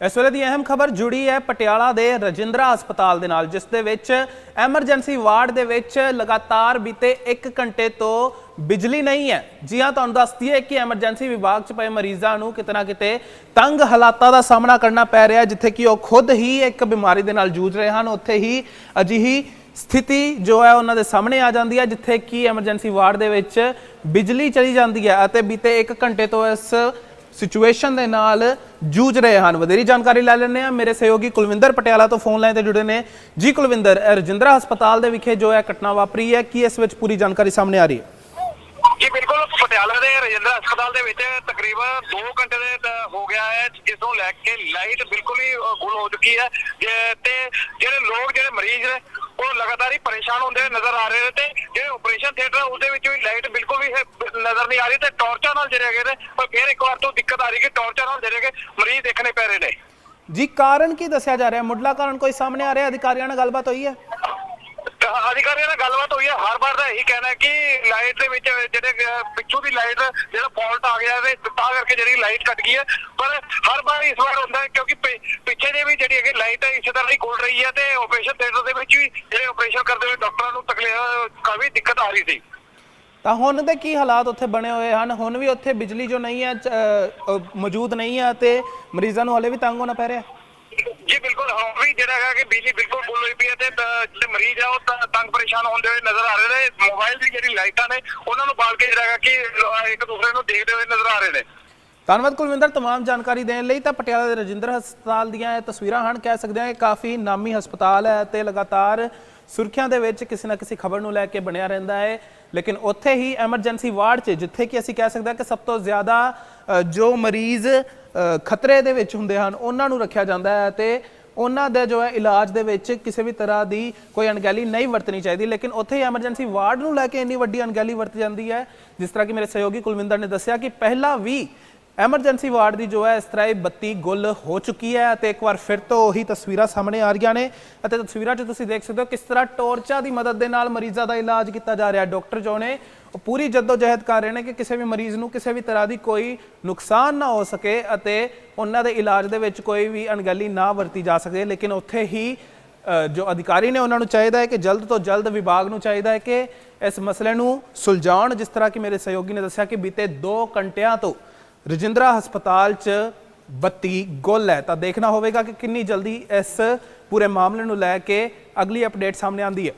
ਇਸ ਵੇਲੇ ਦੀ ਅਹਿਮ ਖਬਰ ਜੁੜੀ ਹੈ ਪਟਿਆਲਾ ਦੇ ਰਜਿੰਦਰਾ ਹਸਪਤਾਲ ਦੇ ਨਾਲ, ਜਿਸ ਦੇ ਵਿੱਚ ਐਮਰਜੈਂਸੀ ਵਾਰਡ ਦੇ ਵਿੱਚ ਲਗਾਤਾਰ ਬੀਤੇ 1 ਘੰਟੇ ਤੋਂ ਬਿਜਲੀ ਨਹੀਂ ਹੈ। ਜੀ ਹਾਂ, ਤੁਹਾਨੂੰ ਦੱਸਦੀ ਹੈ ਕਿ ਐਮਰਜੈਂਸੀ ਵਿਭਾਗ 'ਚ ਪਏ ਮਰੀਜ਼ਾਂ ਨੂੰ ਕਿਤੇ ਨਾ ਕਿਤੇ ਤੰਗ ਹਾਲਾਤਾਂ ਦਾ ਸਾਹਮਣਾ ਕਰਨਾ ਪੈ ਰਿਹਾ ਜਿੱਥੇ ਕਿ ਉਹ ਖੁਦ ਹੀ ਇੱਕ ਬਿਮਾਰੀ ਦੇ ਨਾਲ ਜੂਝ ਰਹੇ ਹਨ। ਉੱਥੇ ਹੀ ਅਜਿਹੀ ਸਥਿਤੀ ਜੋ ਹੈ, ਉਹਨਾਂ ਦੇ ਸਾਹਮਣੇ ਆ ਜਾਂਦੀ ਹੈ, ਜਿੱਥੇ ਕਿ ਐਮਰਜੈਂਸੀ ਵਾਰਡ ਦੇ ਵਿੱਚ ਬਿਜਲੀ ਚਲੀ ਜਾਂਦੀ ਹੈ ਅਤੇ ਬੀਤੇ 1 ਘੰਟੇ ਤੋਂ ਇਸ ਸਿਚੁਏਸ਼ਨ ਦੇ ਨਾਲ ਜੂਝ ਰਹੇ ਹਨ। ਵਧੇਰੀ ਜਾਣਕਾਰੀ ਲੈ ਲੈਂਦੇ ਆ ਮੇਰੇ ਸਹਿਯੋਗੀ ਕੁਲਵਿੰਦਰ ਪਟਿਆਲਾ ਤੋਂ ਫੋਨ ਲਾਈਨ ਤੇ ਜੁੜੇ ਨੇ। ਜੀ ਕੁਲਵਿੰਦਰ ਰਜਿੰਦਰਾ ਹਸਪਤਾਲ ਦੇ ਵਿਖੇ ਜੋ ਹੈ ਘਟਨਾ ਵਾਪਰੀ ਹੈ, ਕੀ ਇਸ ਵਿੱਚ ਪੂਰੀ ਜਾਣਕਾਰੀ ਸਾਹਮਣੇ ਆ ਰਹੀ ਹੈ? ਜੀ ਬਿਲਕੁਲ ਪਟਿਆਲਾ ਦੇ ਰਜਿੰਦਰ ਹਸਪਤਾਲ ਦੇ ਵਿੱਚ ਤਕਰੀਬਨ 2 ਘੰਟੇ ਦੇ ਹੋ ਗਿਆ ਹੈ, ਜਿਸ ਨੂੰ ਲੈ ਕੇ ਲਾਈਟ ਬਿਲਕੁਲ ਹੀ ਗੁਲ ਹੋ ਚੁੱਕੀ ਹੈ। ਤੇ ਜਿਹੜੇ ਲੋਕ, ਜਿਹੜੇ ਮਰੀਜ਼ ਨੇ, ਉਹ ਲਗਾਤਾਰ ਹੀ ਪਰੇਸ਼ਾਨ ਹੁੰਦੇ ਨਜ਼ਰ ਆ ਰਹੇ ਨੇ ਤੇ ਜਿਹੜੇ ਆਪਰੇਸ਼ਨ ਥੀਏਟਰ ਉਹਦੇ ਵਿੱਚ ਵੀ ਲਾਈਟ ਬਿਲਕੁਲ ਵੀ ਨਜ਼ਰ ਨਹੀਂ ਆ ਰਹੀ ਤੇ ਟਾਰਚਾਂ ਨਾਲ ਜਿਹੜੇ ਹੈਗੇ ਨੇ, ਪਰ ਫਿਰ ਇੱਕ ਵਾਰ ਤੋਂ ਰਹੀ ਕਿ ਟਾਰਚਾਂ ਨਾਲ ਜਿਹੜੇ ਹੈਗੇ ਮਰੀਜ਼ ਦੇਖਣੇ ਪੈ ਰਹੇ ਨੇ। ਜੀ ਕਾਰਨ ਕੀ ਦੱਸਿਆ ਜਾ ਰਿਹਾ? ਮੁੱਢਲਾ ਕਾਰਨ ਕੋਈ ਸਾਹਮਣੇ ਆ ਰਿਹਾ? ਅਧਿਕਾਰੀਆਂ ਨਾਲ ਗੱਲਬਾਤ ਹੋਈ ਹੈ? ਅਧਿਕਾਰੀਆਂ ਨਾਲ ਗੱਲਬਾਤ ਹੋਈ ਹੈ। ਹਰ ਵਾਰ ਦਾ ਇਹੀ ਕਹਿਣਾ ਹੈ ਕਿ ਲਾਈਟ ਦੇ ਵਿੱਚ ਜਿਹੜੇ ਪਿੱਛੋਂ ਦੀ ਲਾਈਟ ਜਿਹੜਾ ਫਾਲਟ ਆ ਗਿਆ ਤੇ ਤਾਂ ਕਰਕੇ ਜਿਹੜੀ ਲਾਈਟ ਕੱਟ ਗਈ ਹੈ। ਪਰ ਹਰ ਵਾਰ ਇਸ ਵਾਰ ਹੁੰਦਾ ਹੈ ਕਿਉਂਕਿ ਪਿੱਛੇ ਜੇ ਵੀ ਜਿਹੜੀ ਹੈਗੀ ਲਾਈਟ ਇਸੇ ਤਰ੍ਹਾਂ ਹੀ ਗੁਲ ਰਹੀ ਹੈ ਤੇ ਆਪਰੇਸ਼ਨ ਥੀਏਟਰ ਦੇ ਵਿੱਚ ਵੀ ਜਿਹੜੇ ਆਪਰੇਸ਼ਨ ਕਰਦੇ ਹੋਏ ਡਾਕਟਰਾਂ ਨੂੰ ਤਕਲੀਫ ਕਾਫੀ ਦਿੱਕਤ ਆ ਰਹੀ ਸੀ। ਤਾਂ ਹੁਣ ਦੇ ਕੀ ਹਾਲਾਤ ਉੱਥੇ ਬਣੇ ਹੋਏ ਹਨ? ਹੁਣ ਵੀ ਉੱਥੇ ਬਿਜਲੀ ਜੋ ਨਹੀਂ ਹੈ ਮੌਜੂਦ ਨਹੀਂ ਹੈ ਤੇ ਮਰੀਜ਼ਾਂ ਨੂੰ ਹਲੇ ਵੀ ਤੰਗ ਹੋਣਾ ਪੈ ਰਿਹਾ? ਜੀ ਬਿਲਕੁਲ। ਹਾਂ ਵੀ ਜਿਹੜਾ ਹੈਗਾ ਕਿ ਬਿਜਲੀ ਬਿਲਕੁਲ ਗੁੱਲ ਹੋਈ ਪਈ ਹੈ ਤੇ ਜਿਹੜੇ ਮਰੀਜ਼ ਆ ਉਹ ਤੰਗ ਪਰੇਸ਼ਾਨ ਹੁੰਦੇ ਹੋਏ ਨਜ਼ਰ ਆ ਰਹੇ ਨੇ। ਮੋਬਾਈਲ ਦੀ ਜਿਹੜੀ ਲਾਈਟਾਂ ਨੇ ਉਹਨਾਂ ਨੂੰ ਬਾਲ ਕੇ ਜਿਹੜਾ ਹੈਗਾ ਕਿ ਇੱਕ ਦੂਸਰੇ ਨੂੰ ਦੇਖਦੇ ਹੋਏ ਨਜ਼ਰ ਆ ਰਹੇ ਨੇ। ਧੰਨਵਾਦ ਕੁਲਵਿੰਦਰ ਤਮਾਮ ਜਾਣਕਾਰੀ ਦੇਣ ਲਈ। ਤਾਂ ਪਟਿਆਲਾ ਦੇ ਰਜਿੰਦਰ ਹਸਪਤਾਲ ਦੀਆਂ ਇਹ ਤਸਵੀਰਾਂ ਹਨ। ਕਹਿ ਸਕਦੇ ਹਾਂ ਕਿ ਕਾਫੀ ਨਾਮੀ ਹਸਪਤਾਲ ਹੈ ਤੇ ਲਗਾਤਾਰ ਸੁਰਖੀਆਂ ਦੇ ਵਿੱਚ ਕਿਸੇ ਨਾ ਕਿਸੇ ਖਬਰ ਨੂੰ ਲੈ ਕੇ ਬਣਿਆ ਰਹਿੰਦਾ ਹੈ। ਲੇਕਿਨ ਉੱਥੇ ਹੀ ਐਮਰਜੈਂਸੀ ਵਾਰਡ 'ਚ, ਜਿੱਥੇ ਕਿ ਅਸੀਂ ਕਹਿ ਸਕਦੇ ਹਾਂ ਕਿ ਸਭ ਤੋਂ ਜ਼ਿਆਦਾ ਜੋ ਮਰੀਜ਼ ਖਤਰੇ ਦੇ ਵਿੱਚ ਹੁੰਦੇ ਹਨ, ਉਹਨਾਂ ਨੂੰ ਰੱਖਿਆ ਜਾਂਦਾ ਹੈ ਤੇ ਉਹਨਾਂ ਦਾ ਜੋ ਹੈ ਇਲਾਜ ਦੇ ਵਿੱਚ ਕਿਸੇ ਵੀ ਤਰ੍ਹਾਂ ਦੀ ਕੋਈ ਅਣਗਹਿਲੀ ਨਹੀਂ ਵਰਤਣੀ ਚਾਹੀਦੀ। ਲੇਕਿਨ ਉੱਥੇ ਹੀ ਐਮਰਜੈਂਸੀ ਵਾਰਡ ਨੂੰ ਲੈ ਕੇ ਇੰਨੀ ਵੱਡੀ ਅਣਗਹਿਲੀ ਵਰਤ ਜਾਂਦੀ ਹੈ, ਜਿਸ ਤਰ੍ਹਾਂ ਕਿ ਮੇਰੇ ਸਹਿਯੋਗੀ ਕੁਲਵਿੰਦਰ ਨੇ ਦੱਸਿਆ ਕਿ ਪਹਿਲਾਂ ਵੀ ਐਮਰਜੈਂਸੀ ਵਾਰਡ ਦੀ ਜੋ ਹੈ, ਇਸ ਤਰ੍ਹਾਂ ਇਹ ਬੱਤੀ ਗੁੱਲ ਹੋ ਚੁੱਕੀ ਹੈ ਅਤੇ ਇੱਕ ਵਾਰ ਫਿਰ ਤੋਂ ਉਹੀ ਤਸਵੀਰਾਂ ਸਾਹਮਣੇ ਆ ਰਹੀਆਂ ਨੇ। ਅਤੇ ਤਸਵੀਰਾਂ 'ਚ ਤੁਸੀਂ ਦੇਖ ਸਕਦੇ ਹੋ ਕਿਸ ਤਰ੍ਹਾਂ ਟੋਰਚਾ ਦੀ ਮਦਦ ਦੇ ਨਾਲ ਮਰੀਜ਼ਾਂ ਦਾ ਇਲਾਜ ਕੀਤਾ ਜਾ ਰਿਹਾ। ਹੈ ਡਾਕਟਰ ਜੋ ਨੇ, ਉਹ ਪੂਰੀ ਜਹਿਦ ਕਰ ਰਹੇ ਨੇ ਕਿ ਕਿਸੇ ਵੀ ਮਰੀਜ਼ ਨੂੰ ਕਿਸੇ ਵੀ ਤਰ੍ਹਾਂ ਦੀ ਕੋਈ ਨੁਕਸਾਨ ਨਾ ਹੋ ਸਕੇ ਅਤੇ ਉਹਨਾਂ ਦੇ ਇਲਾਜ ਦੇ ਵਿੱਚ ਕੋਈ ਵੀ ਅਣਗਹਿਲੀ ਨਾ ਵਰਤੀ ਜਾ ਸਕੇ। ਲੇਕਿਨ ਉੱਥੇ ਹੀ ਜੋ ਅਧਿਕਾਰੀ ਨੇ ਉਹਨਾਂ ਨੂੰ ਚਾਹੀਦਾ ਹੈ ਕਿ ਜਲਦ ਤੋਂ ਜਲਦ ਵਿਭਾਗ ਨੂੰ ਚਾਹੀਦਾ ਹੈ ਕਿ ਇਸ ਮਸਲੇ ਨੂੰ ਸੁਲਝਾਉਣ। ਜਿਸ ਤਰ੍ਹਾਂ ਕਿ ਮੇਰੇ ਸਹਿਯੋਗੀ ਨੇ ਦੱਸਿਆ ਕਿ ਬੀਤੇ 2 ਘੰਟਿਆਂ ਤੋਂ ਰਜਿੰਦਰਾ ਹਸਪਤਾਲ 'ਚ ਬੱਤੀ ਗੁੱਲ ਹੈ। ਤਾਂ ਦੇਖਣਾ ਹੋਵੇਗਾ ਕਿ ਕਿੰਨੀ ਜਲਦੀ ਇਸ ਪੂਰੇ ਮਾਮਲੇ ਨੂੰ ਲੈ ਕੇ ਅਗਲੀ ਅਪਡੇਟ ਸਾਹਮਣੇ ਆਉਂਦੀ ਹੈ।